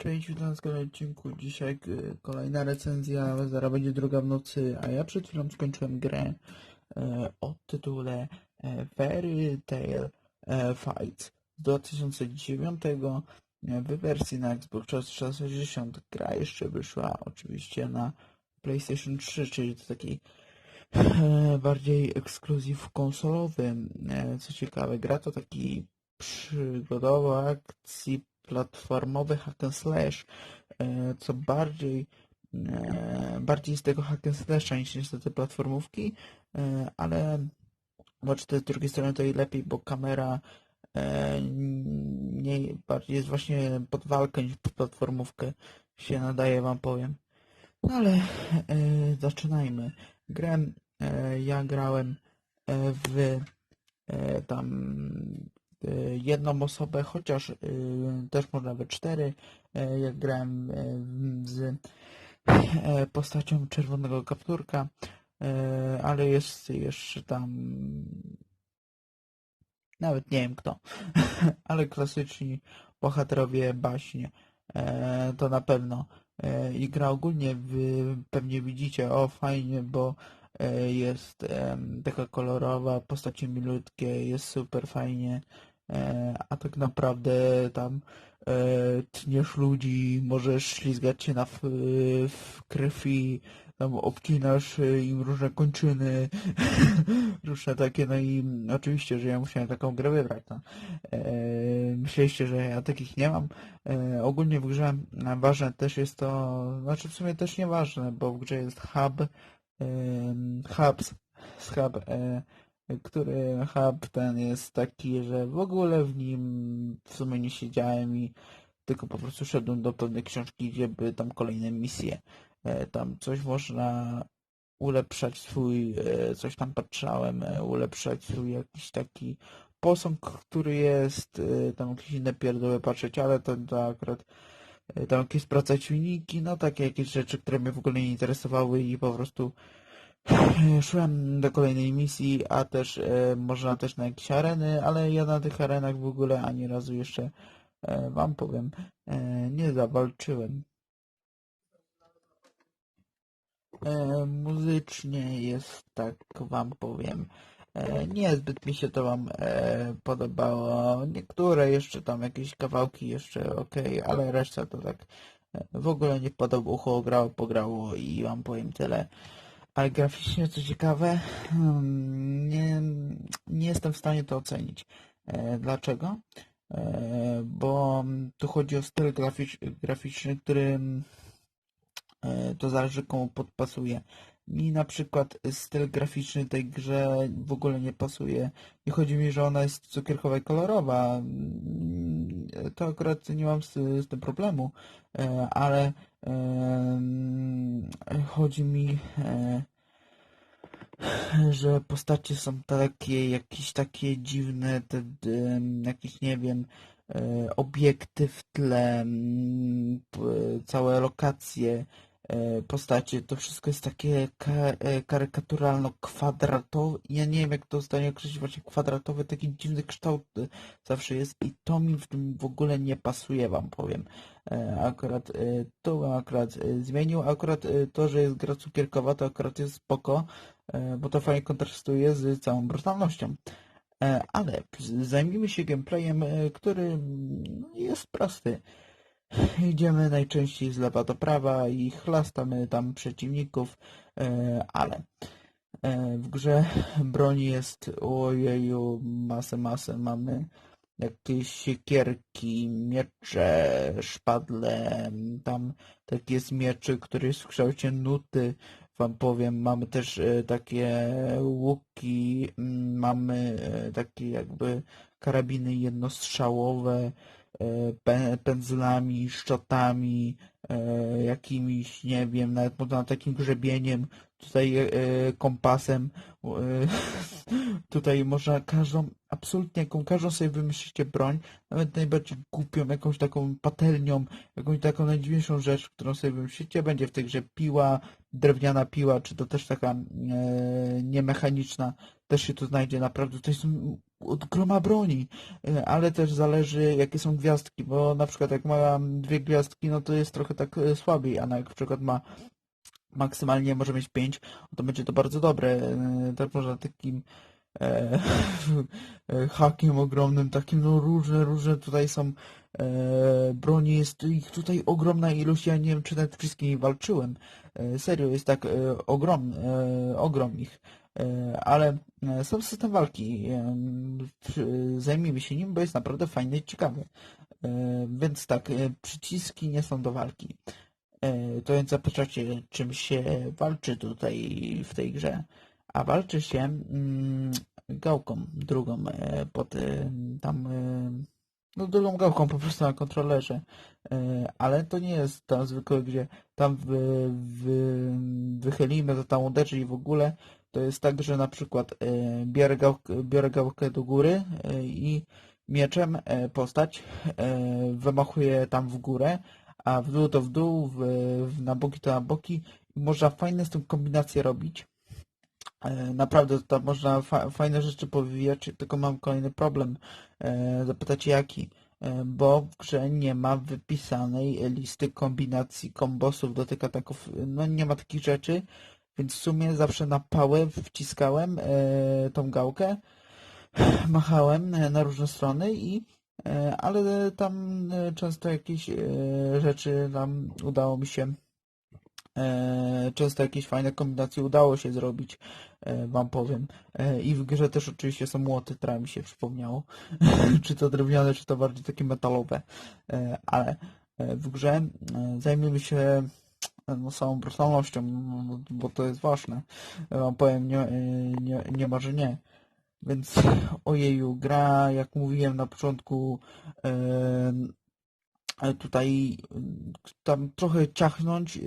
Cześć, witam w kolejnym odcinku. Dzisiaj e, kolejna recenzja, zaraz będzie druga w nocy, a ja przed chwilą skończyłem grę e, o tytule e, Fairy Tail e, Fights z 2009 e, w wersji na Xbox 360. Gra jeszcze wyszła oczywiście na PlayStation 3, czyli to taki e, bardziej ekskluzyw konsolowy. E, co ciekawe, gra to taki przygodowo akcji platformowy hack and slash, e, co bardziej e, bardziej z tego hack and slasha niż niestety platformówki, e, ale to z drugiej strony to i lepiej, bo kamera nie, bardziej jest właśnie pod walkę niż pod platformówkę się nadaje, wam powiem. No ale e, zaczynajmy. Grę e, ja grałem w e, tam jedną osobę, chociaż e, też można we cztery. E, jak grałem e, z e, postacią czerwonego kapturka, ale jest jeszcze tam nawet nie wiem kto, ale klasyczni bohaterowie e, to na pewno. I gra ogólnie wy pewnie widzicie, o fajnie, bo jest taka kolorowa, postacie milutkie, jest super fajnie, a tak naprawdę tam e, tniesz ludzi, możesz ślizgać się na w, w krwi, tam obcinasz e, im różne kończyny, różne takie, no i oczywiście, że ja musiałem taką grę wybrać, no. E, myśleliście, że ja takich nie mam. E, ogólnie w grze e, ważne też jest to, znaczy w sumie też nieważne, bo w grze jest hub, em, hubs, hub, e, który hub ten jest taki, że w ogóle w nim w sumie nie siedziałem i tylko po prostu szedłem do pewnej książki, gdzie były tam kolejne misje. E, tam coś można ulepszać swój, e, coś tam patrzałem, e, ulepszać swój jakiś taki posąg, który jest, tam jakieś inne pierdoły patrzeć, ale to, to akurat tam jakieś sprawdzać uniki, no takie jakieś rzeczy, które mnie w ogóle nie interesowały i po prostu szłem do kolejnej misji, a też e, można też na jakieś areny, ale ja na tych arenach w ogóle ani razu jeszcze e, wam powiem, e, nie zawalczyłem. E, muzycznie jest, tak wam powiem, e, niezbyt mi się to wam e, podobało. Niektóre jeszcze tam jakieś kawałki jeszcze ok, ale reszta to tak e, w ogóle nie podobało, ucho grało, pograło i wam powiem tyle. Ale graficznie co ciekawe, hmm, nie, nie jestem w stanie to ocenić. E, dlaczego? E, bo tu chodzi o styl graficz, graficzny, który E, to zależy komu podpasuje. Mi na przykład styl graficzny tej grze w ogóle nie pasuje. Nie chodzi mi, że ona jest cukierkowa i kolorowa. Mm, To akurat nie mam z, z tym problemu, E, ale chodzi mi, e, że postacie są takie, jakieś takie dziwne, te, jakieś nie wiem, e, obiekty w tle, mm, całe lokacje postacie, to wszystko jest takie ka e, karykaturalno-kwadratowe. Ja nie wiem, jak to zdanie określić, właśnie kwadratowy, taki dziwny kształt e, zawsze jest i to mi w tym w ogóle nie pasuje, wam powiem. E, Akurat e, to bym akurat e, zmienił, akurat e, to, że jest gra cukierkowa, to akurat jest spoko, e, bo to fajnie kontrastuje z całą brutalnością. E, Ale zajmijmy się gameplayem, e, który mm, jest prosty. Idziemy najczęściej z lewa do prawa i chlastamy tam przeciwników, e, ale e, w grze broni jest ojeju masę, masę. Mamy jakieś siekierki, miecze, szpadle, tam taki jest mieczy, który jest w kształcie nuty, wam powiem. Mamy też e, takie łuki, mm, mamy takie jakby karabiny jednostrzałowe, pędzlami, szczotami, e, jakimiś, nie wiem, nawet można takim grzebieniem, tutaj e, kompasem, e, tutaj można każdą, absolutnie jaką każdą sobie wymyślicie broń, nawet najbardziej głupią, jakąś taką patelnią, jakąś taką najdziwniejszą rzecz, którą sobie wymyślicie, będzie w tej grze piła, drewniana piła, czy to też taka e, niemechaniczna, też się tu znajdzie naprawdę, to jest od groma broni, e, ale też zależy jakie są gwiazdki, bo na przykład jak ma dwie gwiazdki, no to jest trochę tak e, słabiej, a na przykład ma maksymalnie może mieć pięć, to będzie to bardzo dobre, też można takim e, e, hakiem ogromnym, takim no różne, różne tutaj są e, broni, jest ich tutaj ogromna ilość, ja nie wiem czy nawet wszystkimi walczyłem, e, serio jest tak e, ogrom, e, ogrom ich, ale sam system walki, zajmijmy się nim, bo jest naprawdę fajny i ciekawy, więc tak, e, przyciski nie są do walki. E, To więc zapytacie, czym się walczy tutaj w tej grze. A walczy się mm, gałką drugą e, pod e, tam e, no drugą gałką po prostu na kontrolerze. E, Ale to nie jest tam zwykłe, gdzie tam wy, wy, wychylimy, to tam uderzy i w ogóle. To jest tak, że na przykład e, biorę gałkę, biorę gałkę do góry e, i mieczem e, postać e, wymachuję tam w górę a w dół to w dół, w, w, na boki to na boki. Można fajne z tym kombinacje robić. E, Naprawdę tam można fa fajne rzeczy powywijać, tylko mam kolejny problem. Zapytacie jaki? Bo w grze nie ma wypisanej listy kombinacji kombosów do tych ataków. No nie ma takich rzeczy, więc w sumie zawsze na pałę wciskałem tą gałkę, machałem e, na różne strony i E, ale tam e, często jakieś rzeczy nam udało mi się, często jakieś fajne kombinacje udało się zrobić, wam powiem. I w grze też oczywiście są młoty, teraz mi się przypomniało, czy to drewniane, czy to bardziej takie metalowe, ale w grze zajmiemy się no, samą brutalnością, no, bo to jest ważne. Wam powiem, nie, nie, nie ma, że nie. Więc ojeju, gra, jak mówiłem na początku, em, e, tutaj tam trochę ciachnąć, e,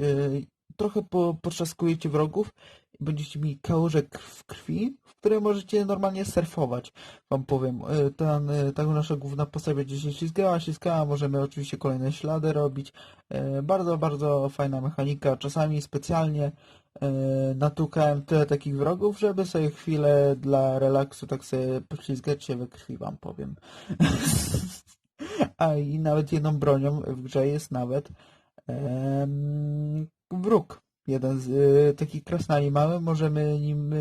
trochę po, potrzaskujecie wrogów będziecie mieli kałużek w krwi, w której możecie normalnie surfować, wam powiem. E, Ten, e, ta nasza główna postać będzie się ślizgała, ślizgała, możemy oczywiście kolejne ślady robić. E, Bardzo, bardzo fajna mechanika, czasami specjalnie natukałem tyle takich wrogów, żeby sobie chwilę dla relaksu tak sobie poślizgać się we krwi, wam powiem. A i nawet jedną bronią w grze jest nawet wróg. Jeden z e, takich krasnali mały, możemy nim e,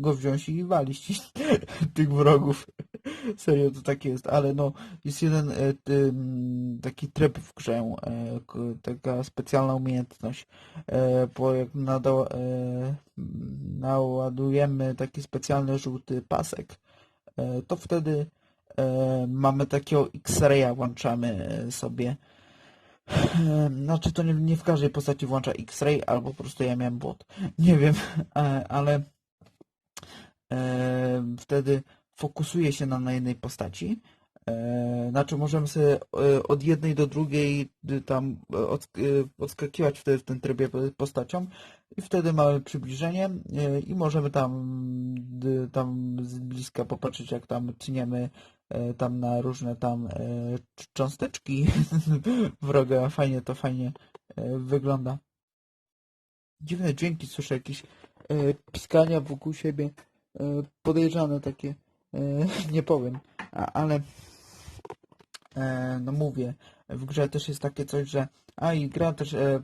go wziąć i walić tych wrogów. Serio to tak jest, ale no jest jeden ty, m, taki tryb w grze, k- taka specjalna umiejętność. E, bo jak nada, e, naładujemy taki specjalny żółty pasek, e, to wtedy e, mamy takiego X-raya, włączamy sobie. Znaczy to nie, nie w każdej postaci włącza X-ray, albo po prostu ja miałem bot. Nie wiem, e, ale e, wtedy fokusuje się nam na jednej postaci. E, znaczy możemy sobie od jednej do drugiej y, tam od, odskakiwać wtedy w tym trybie postacią i wtedy mamy przybliżenie i możemy tam, tam z bliska popatrzeć jak tam tniemy e, tam na różne tam ch- cząsteczki wroga. Fajnie to fajnie wygląda. Dziwne dźwięki słyszę, jakieś piskania wokół siebie, podejrzane takie, nie powiem, ale e, no mówię, w grze też jest takie coś, że a i gra też e,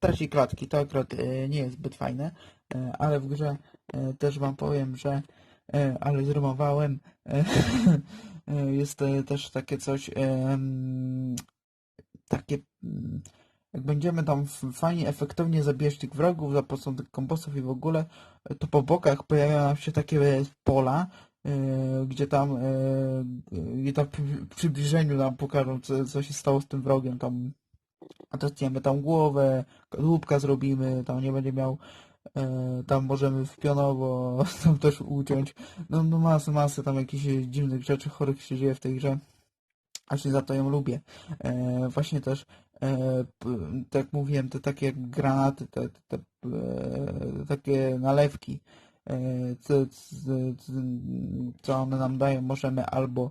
traci klatki, to akurat e, nie jest zbyt fajne, e, ale w grze też wam powiem, że e, ale zrymowałem, e, e, jest e, też takie coś, e, mm, takie mm, jak będziemy tam fajnie, efektownie zabijać tych wrogów za pomocą tych kombosów i w ogóle, e, to po bokach pojawiają się takie e, pola, e, gdzie tam e, e, i tam przy przybliżeniu nam pokażą, co, co się stało z tym wrogiem, tam testujemy tam głowę, kadłubka zrobimy, tam nie będzie miał, e, tam możemy w pionowo tam też uciąć, no, no masy, masy tam jakichś dziwnych rzeczy chorych się dzieje w tej grze. Właśnie za to ją lubię. E, właśnie też e, tak jak mówiłem, te takie granaty, te, te, te e, takie nalewki, e, co, co, one nam dają, możemy albo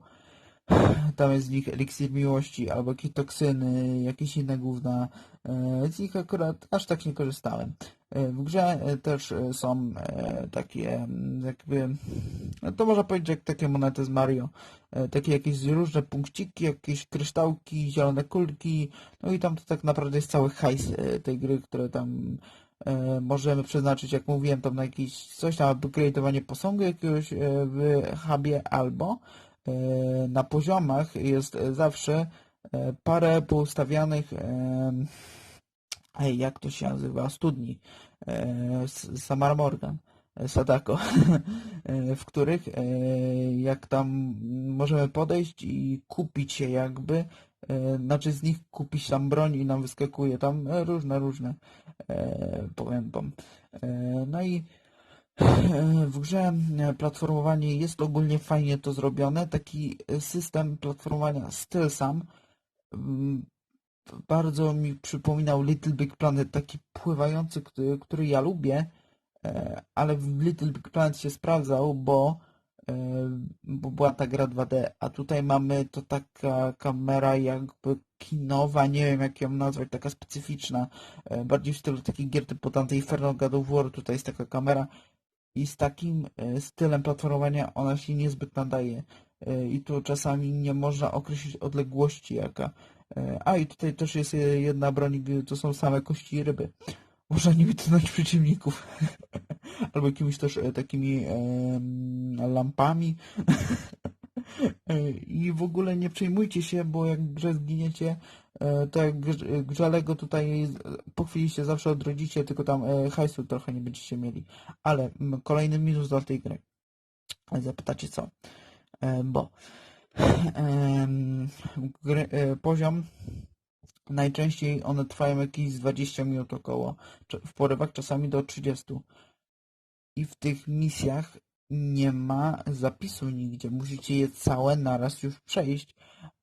tam jest w nich eliksir miłości, albo jakieś toksyny, jakieś inne gówna. E, Z nich akurat aż tak nie korzystałem. E, W grze e, też e, są takie mm, jakby, no to można powiedzieć jak takie monety z Mario. Takie jakieś różne punkciki, jakieś kryształki, zielone kulki. No i tam to tak naprawdę jest cały hajs tej gry, które tam możemy przeznaczyć, jak mówiłem, tam na jakieś coś tam, upgrade'owanie posągu jakiegoś w hubie albo na poziomach jest zawsze parę poustawianych jak to się nazywa, studni e, S- Samara Morgan, e, Sadako, e, w których jak tam możemy podejść i kupić się jakby, znaczy z nich kupić tam broń i nam wyskakuje tam różne, różne, powiem wam. No i w grze platformowanie jest ogólnie fajnie to zrobione. Taki system platformowania styl sam mm, bardzo mi przypominał Little Big Planet, taki pływający, który, który ja lubię, e, ale w Little Big Planet się sprawdzał, bo, e, bo była ta gra 2D, a tutaj mamy to taka kamera jakby kinowa, nie wiem jak ją nazwać, taka specyficzna, e, bardziej w stylu takich gier typu Dante Inferno, God of War, tutaj jest taka kamera i z takim stylem platformowania ona się niezbyt nadaje i tu czasami nie można określić odległości jaka. E, A i tutaj też jest e, jedna broń, to są same kości i ryby. Można nimi tknąć przeciwników. Albo jakimiś też e, takimi lampami. I w ogóle nie przejmujcie się, bo jak grze zginiecie, to jak grz- grze Lego tutaj po chwili się zawsze odrodzicie, tylko tam hajsu trochę nie będziecie mieli. Ale kolejny minus dla tej gry. Zapytacie co? Bo gry, e, poziom najczęściej one trwają jakieś z 20 minut około, w porywach czasami do 30. I w tych misjach nie ma zapisu nigdzie. Musicie je całe naraz już przejść.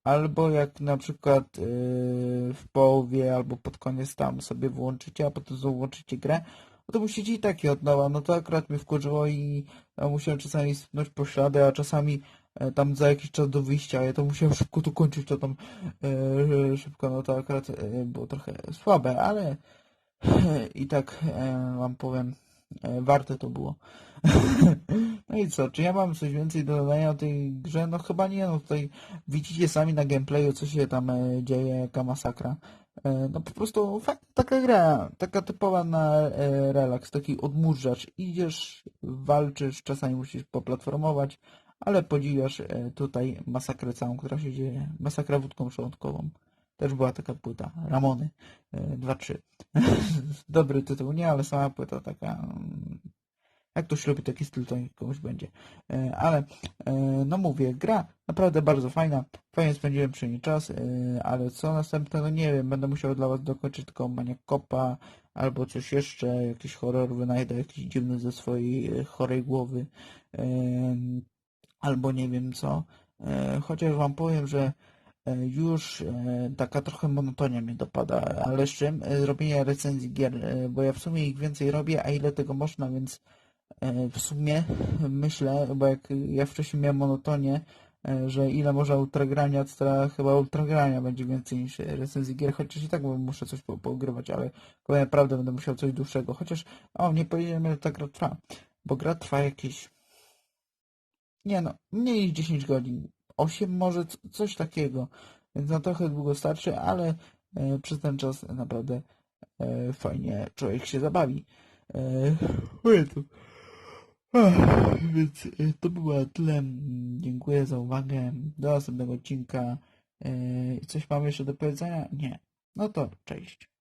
Albo jak na przykład yy, w połowie albo pod koniec tam sobie włączycie, a potem znowu włączycie grę, no to musicie i tak je od nowa. No to akurat mnie wkurzyło i ja musiałem czasami spnąć poślady, a czasami e, tam za jakiś czas do wyjścia, ja to musiałem szybko to kończyć, to tam e, szybko, no to akurat e, było trochę słabe, ale i tak e, wam powiem, e, warte to było. No i co, czy ja mam coś więcej do dodania o tej grze? No chyba nie, no tutaj widzicie sami na gameplayu, co się tam e, dzieje, jaka masakra. E, No po prostu fajna taka gra, taka typowa na e, relaks, taki odmurzacz. Idziesz, walczysz, czasami musisz poplatformować, ale podziwiasz e, tutaj masakrę całą, która się dzieje. Masakra wódką szczątkową. Też była taka płyta, Ramony e, 2-3. Dobry tytuł, nie, ale sama płyta taka... mm, Jak ktoś lubi taki styl, to komuś będzie. E, Ale, e, no mówię, gra naprawdę bardzo fajna. Fajnie spędziłem przy niej czas, e, ale co następnego nie wiem. Będę musiał dla was dokończyć tylko Maniak Kopa albo coś jeszcze, jakiś horror wynajdę, jakiś dziwny ze swojej e, chorej głowy. Albo nie wiem co. E, Chociaż wam powiem, że e, już e, taka trochę monotonia mnie dopada, ale z czym? E, Robienie recenzji gier, bo ja w sumie ich więcej robię, a ile tego można, więc W sumie myślę, bo jak ja wcześniej miałem monotonię, że ile można ultragrania, to chyba ultragrania będzie więcej niż recenzji gier, chociaż i tak muszę coś po- pougrywać, ale powiem naprawdę będę musiał coś dłuższego. Chociaż, o, nie powiedziałem, ile ta gra trwa, bo gra trwa jakieś, nie no, mniej niż 10 godzin, 8 może, coś takiego, więc na trochę długo starczy, ale e, przez ten czas naprawdę e, fajnie człowiek się zabawi. E, Więc to było tyle. Dziękuję za uwagę. Do następnego odcinka. Coś mam jeszcze do powiedzenia? Nie. No to cześć.